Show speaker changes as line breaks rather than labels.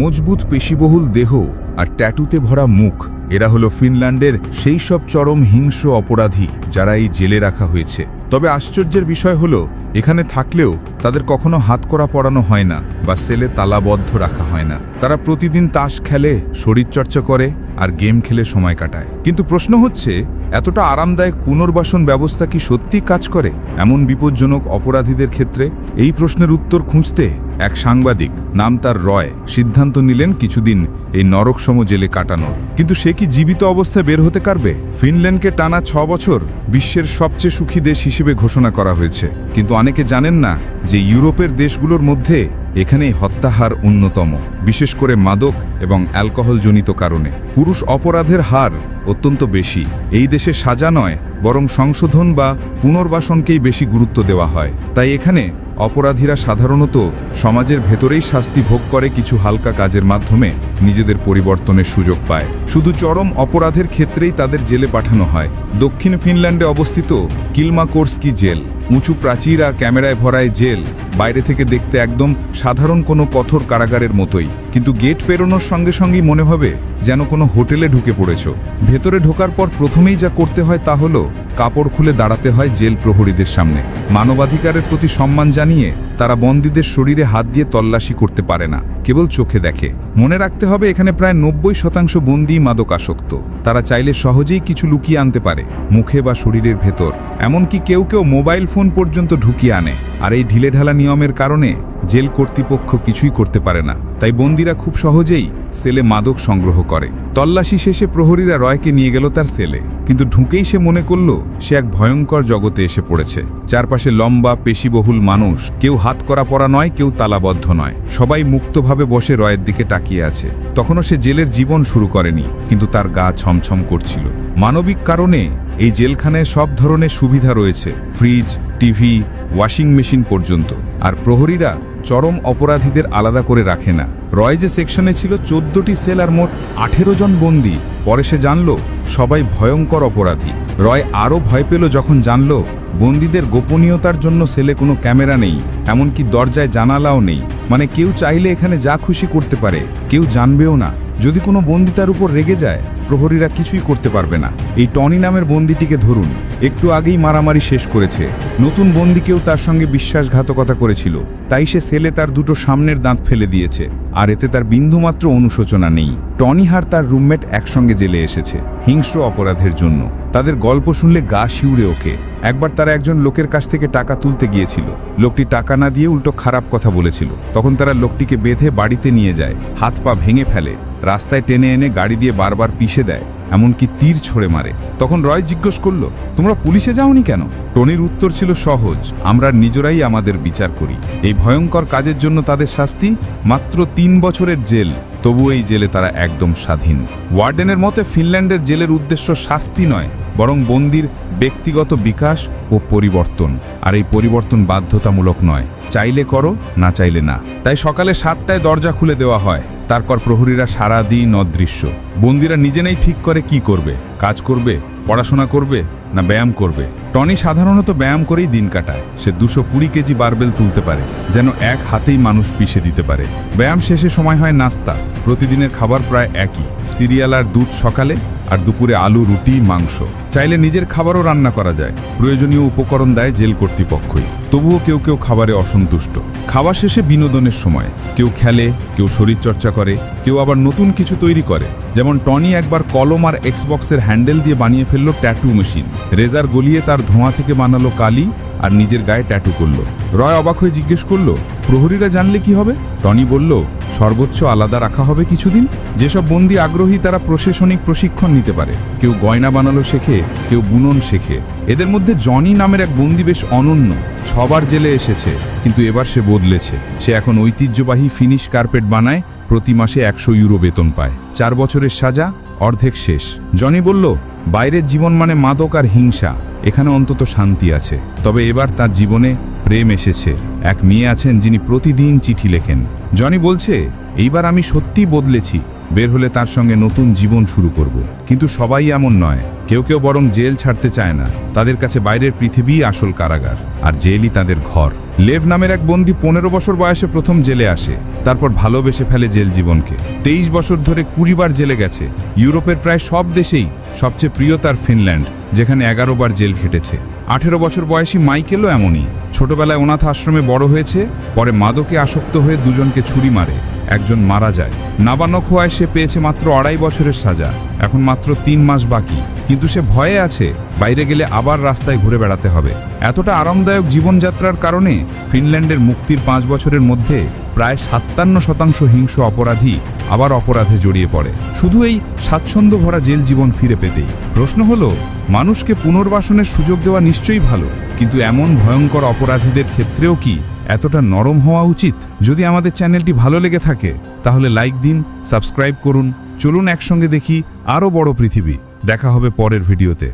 মজবুত পেশিবহুল দেহ আর ট্যাটুতে ভরা মুখ, এরা হলো ফিনল্যান্ডের সেই সব চরম হিংস্র অপরাধী যারা এই জেলে রাখা হয়েছে। তবে আশ্চর্যের বিষয় হলো, এখানে থাকলেও তাদের কখনো হাত করা পড়ানো হয় না বা সেলে তালাবদ্ধ রাখা হয় না। তারা প্রতিদিন তাস খেলে, শরীরচর্চা করে আর গেম খেলে সময় কাটায়। কিন্তু প্রশ্ন হচ্ছে এতটা আরামদায়ক পুনর্বাসন ব্যবস্থা কি সত্যি কাজ করে? এমন বিপজ্জনক অপরাধীদের ক্ষেত্রে এই প্রশ্নের উত্তর খুঁজতে এক সাংবাদিক, নাম তার রয়, সিদ্ধান্ত নিলেন কিছুদিন এই নরকসম জেলে কাটানোর। কিন্তু সে কি জীবিত অবস্থায় বের হতে পারবে? ফিনল্যান্ডকে টানা ছ বছর বিশ্বের সবচেয়ে সুখী দেশ হিসেবে ঘোষণা করা হয়েছে। কিন্তু অনেকে জানেন না যে ইউরোপের দেশগুলোর মধ্যে এখানেই হত্যাহার অন্যতম, বিশেষ করে মাদক এবং অ্যালকোহলজনিত কারণে। পুরুষ অপরাধের হার অত্যন্ত বেশি। এই দেশে সাজা নয়, বরং সংশোধন বা পুনর্বাসনকেই বেশি গুরুত্ব দেওয়া হয়। তাই এখানে অপরাধীরা সাধারণত সমাজের ভেতরেই শাস্তি ভোগ করে কিছু হালকা কাজের মাধ্যমে নিজেদের পরিবর্তনের সুযোগ পায়। শুধু চরম অপরাধের ক্ষেত্রেই তাদের জেলে পাঠানো হয়। দক্ষিণ ফিনল্যান্ডে অবস্থিত কিলমাকোর্সকি জেল। উঁচু প্রাচীরা ক্যামেরায় ভরায় জেল, বাইরে থেকে দেখতে একদম সাধারণ কোনো কঠোর কারাগারের মতোই। কিন্তু গেট পেরোনোর সঙ্গে সঙ্গেই মনে হবে যেন কোনো হোটেলে ঢুকে পড়েছ। ভেতরে ঢোকার পর প্রথমেই যা করতে হয় তা হলো কাপড় খুলে দাঁড়াতে হয় জেল প্রহরীদের সামনে। মানবাধিকারের প্রতি সম্মান জানিয়ে তারা বন্দীদের শরীরে হাত দিয়ে তল্লাশি করতে পারে না। কেবল চোখে দেখে। মনে রাখতে হবে, এখানে প্রায় নব্বই শতাংশ বন্দি মাদকাসক্ত। তারা চাইলে সহজেই কিছু লুকিয়ে আনতে পারে, মুখে বা শরীরের ভেতর। এমনকি কেউ কেউ মোবাইল ফোন পর্যন্ত ঢুকিয়ে আনে। আর এই ঢিলেঢালা নিয়মের কারণে জেল কর্তৃপক্ষ কিছুই করতে পারে না। তাই বন্দিরা খুব সহজেই সেলে মাদক সংগ্রহ করে। তল্লাশি শেষে প্রহরীরা রয়কে নিয়ে গেল তার সেলে। কিন্তু ঢুকেই সে মনে করল, সে এক ভয়ঙ্কর জগতে এসে পড়েছে। চারপাশে লম্বা, পেশিবহুল মানুষ, কেউ হাত করা পড়া নয়, কেউ তালাবদ্ধ নয়। সবাই মুক্তভাবে বসে রয়ের দিকে তাকিয়ে আছে। তখনও সে জেলের জীবন শুরু করেনি, কিন্তু তার গা ছমছম করছিল। মানবিক কারণে এই জেলখানায় সব ধরনের সুবিধা রয়েছে। ফ্রিজ, টিভি, ওয়াশিং মেশিন পর্যন্ত। আর প্রহরীরা চরম অপরাধীদের আলাদা করে রাখে না। রয় যে সেকশনে ছিল চোদ্দটি সেল আর মোট আঠেরো জন বন্দি। পরে সে জানল, সবাই ভয়ঙ্কর অপরাধী। রয় আরও ভয় পেল যখন জানল, বন্দীদের গোপনীয়তার জন্য সেলে কোনো ক্যামেরা নেই, এমনকি দরজায় জানালাও নেই। মানে কেউ চাইলে এখানে যা খুশি করতে পারে, কেউ জানবেও না। যদি কোনো বন্দি তার উপর রেগে যায় প্রহরীরা কিছুই করতে পারবে না। এই টনি নামের বন্দিটিকে ধরুন। একটু আগেই মারামারি শেষ করেছে। নতুন বন্দিকেও তার সঙ্গে বিশ্বাসঘাতকতা করেছিল। তাই সে সেলে তার দুটো সামনের দাঁত ফেলে দিয়েছে। আর এতে তার বিন্দুমাত্র অনুশোচনা নেই। টনি হার তার রুমমেট একসঙ্গে জেলে এসেছে, হিংস্র অপরাধের জন্য। তাদের গল্প শুনলে গা শিউড়ে ওকে একবার তারা একজন লোকের কাছ থেকে টাকা তুলতে গিয়েছিল। লোকটি টাকা না দিয়ে উল্টো খারাপ কথা বলেছিল। তখন তারা লোকটিকে বেঁধে বাড়িতে নিয়ে যায়। হাত পা ভেঙে ফেলে। রাস্তায় টেনে এনে গাড়ি দিয়ে বারবার পিষে দেয়। এমনকি তীর ছড়ে মারে। তখন রয় জিজ্ঞেস করল, তোমরা পুলিশে যাওনি কেন? টনির উত্তর ছিল সহজ, আমরা নিজেরাই আমাদের বিচার করি। এই ভয়ঙ্কর কাজের জন্য তাদের শাস্তি? মাত্র তিন বছরের জেল। তবু এই জেলে তারা একদম স্বাধীন। ওয়ার্ডেনের মতে, ফিনল্যান্ডের জেলের উদ্দেশ্য শাস্তি নয় বরং বন্দির ব্যক্তিগত বিকাশ ও পরিবর্তন। আর এই পরিবর্তন বাধ্যতামূলক নয়। চাইলে করো, না চাইলে না। তাই সকালে সাতটায় দরজা খুলে দেওয়া হয়। তারপর প্রহরীরা সারা দিন অদৃশ্য। বন্দিরা নিজেরাই ঠিক করে কি করবে? কাজ করবে? পড়াশোনা করবে? না ব্যায়াম করবে। টনি সাধারণত ব্যায়াম করেই দিন কাটায়। সে দুশো কুড়ি কেজি বারবেল তুলতে পারে, যেন এক হাতেই মানুষ পিষে দিতে পারে। ব্যায়াম শেষে সময় হয় নাস্তা। প্রতিদিনের খাবার প্রায় একই। সিরিয়াল আর দুধ সকালে, আর দুপুরে আলু, রুটি, মাংস। চাইলে নিজের খাবারও রান্না করা যায়। প্রয়োজনীয় উপকরণ দেয় জেল কর্তৃপক্ষই। তবুও কেউ কেউ খাবারে অসন্তুষ্ট। খাওয়া শেষে বিনোদনের সময়। কেউ খেলে, কেউ শরীরচর্চা করে, কেউ আবার নতুন কিছু তৈরি করে। যেমন টনি একবার কলম আর এক্সবক্সের হ্যান্ডেল দিয়ে বানিয়ে ফেলল ট্যাটু মেশিন। রেজার গলিয়ে তার ধোঁয়া থেকে বানালো কালি আর নিজের গায়ে ট্যাটু করল। রয় অবাক হয়ে জিজ্ঞেস করল, প্রহরীরা জানলে কি হবে? টনি বলল, সর্বোচ্চ আলাদা রাখা হবে কিছুদিন। যেসব বন্দি আগ্রহী তারা প্রশাসনিক প্রশিক্ষণ নিতে পারে। কেউ গয়না বানালো শেখে, কেউ বুনন শেখে। এদের মধ্যে জনি নামের এক বন্দি বেশ অনন্য। ছবার জেলে এসেছে, কিন্তু এবার সে বদলেছে। সে এখন ঐতিহ্যবাহী ফিনিশ কার্পেট বানায়, প্রতি মাসে একশো ইউরো বেতন পায়। চার বছরের সাজা, অর্ধেক শেষ। জনি বলল, বাইরের জীবন মানে মাদক আর হিংসা। এখানে অন্তত শান্তি আছে। তবে এবার তার জীবনে প্রেম এসেছে। এক মেয়ে আছেন যিনি প্রতিদিন চিঠি লেখেন। জনি বলছে, এইবার আমি সত্যি বদলেছি। বের হলে তার সঙ্গে নতুন জীবন শুরু করব। কিন্তু সবাই এমন নয়। কেউ কেউ বরং জেল ছাড়তে চায় না। তাদের কাছে বাইরের পৃথিবী আসল কারাগার। আর জেলই তাদের ঘর। লেভ নামের এক বন্দি পনেরো বছর বয়সে প্রথম জেলে আসে। তারপর ভালোবেসে ফেলে জেল জীবনকে। তেইশ বছর ধরে কুড়ি বার জেলে গেছে। ইউরোপের প্রায় সব দেশেই সবচেয়ে প্রিয় তার ফিনল্যান্ড, যেখানে এগারো বার জেল খেটেছে। আঠেরো বছর বয়সী মাইকেলও এমনই। ছোটবেলায় অনাথ আশ্রমে বড় হয়েছে, পরে মাদকে আসক্ত হয়ে দুজনকে ছুরি মারে, একজন মারা যায়। নাবানক হওয়ায় সে পেয়েছে মাত্র আড়াই বছরের সাজা, এখন মাত্র তিন মাস বাকি। কিন্তু সে ভয়ে আছে, বাইরে গেলে আবার রাস্তায় ঘুরে বেড়াতে হবে। এতটা আরামদায়ক জীবনযাত্রার কারণে ফিনল্যান্ডের মুক্তির পাঁচ বছরের মধ্যে প্রায় সাতান্ন শতাংশ হিংস অপরাধী আবার অপরাধে জড়িয়ে পড়ে। শুধু এই স্বাচ্ছন্দ্য ভরা জেল জীবন ফিরে পেতেই। প্রশ্ন হলো, মানুষকে পুনর্বাসনের সুযোগ দেওয়া নিশ্চয়ই ভালো, কিন্তু এমন ভয়ঙ্কর অপরাধীদের ক্ষেত্রেও কি এতটা নরম হওয়া উচিত? যদি আমাদের চ্যানেলটি ভালো লেগে থাকে, তাহলে লাইক দিন, সাবস্ক্রাইব করুন, চলুন একসঙ্গে দেখি আরও বড় পৃথিবী। দেখা হবে পরের ভিডিওতে।